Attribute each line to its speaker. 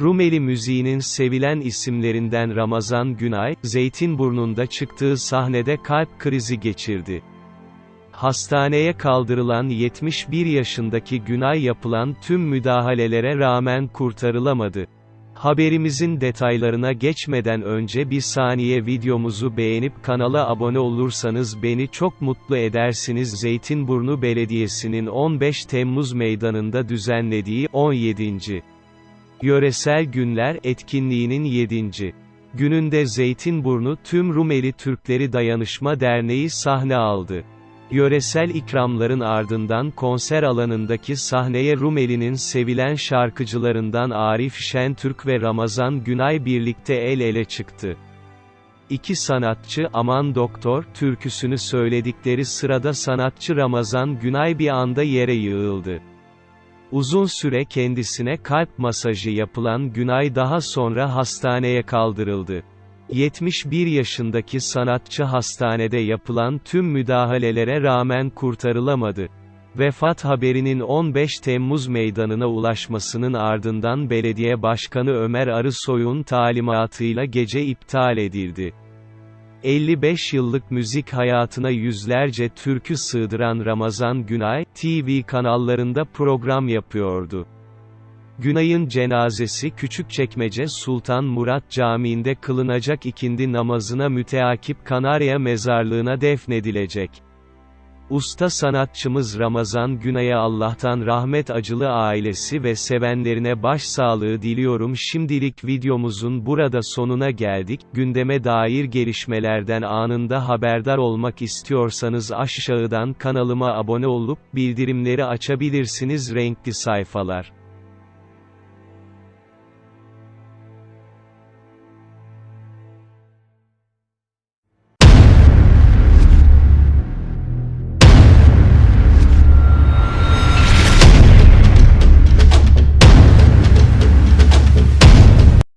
Speaker 1: Rumeli müziğinin sevilen isimlerinden Ramazan Günay, Zeytinburnu'nda çıktığı sahnede kalp krizi geçirdi. Hastaneye kaldırılan 71 yaşındaki Günay yapılan tüm müdahalelere rağmen kurtarılamadı. Haberimizin detaylarına geçmeden önce bir saniye videomuzu beğenip kanala abone olursanız beni çok mutlu edersiniz. Zeytinburnu Belediyesi'nin 15 Temmuz meydanında düzenlediği 17. Yöresel Günler etkinliğinin 7. gününde Zeytinburnu Tüm Rumeli Türkleri Dayanışma Derneği sahne aldı. Yöresel ikramların ardından konser alanındaki sahneye Rumeli'nin sevilen şarkıcılarından Arif Şentürk ve Ramazan Günay birlikte el ele çıktı. İki sanatçı Aman Doktor türküsünü söyledikleri sırada sanatçı Ramazan Günay bir anda yere yığıldı. Uzun süre kendisine kalp masajı yapılan Günay daha sonra hastaneye kaldırıldı. 71 yaşındaki sanatçı hastanede yapılan tüm müdahalelere rağmen kurtarılamadı. Vefat haberinin 15 Temmuz meydanına ulaşmasının ardından belediye başkanı Ömer Arısoy'un talimatıyla gece iptal edildi. 55 yıllık müzik hayatına yüzlerce türkü sığdıran Ramazan Günay, TV kanallarında program yapıyordu. Günay'ın cenazesi Küçükçekmece Sultan Murat Camii'nde kılınacak ikindi namazına müteakip Kanarya mezarlığına defnedilecek. Usta sanatçımız Ramazan Günay'a Allah'tan rahmet acılı ailesi ve sevenlerine başsağlığı diliyorum. Şimdilik videomuzun burada sonuna geldik. Gündeme dair gelişmelerden anında haberdar olmak istiyorsanız aşağıdan kanalıma abone olup bildirimleri açabilirsiniz renkli sayfalar.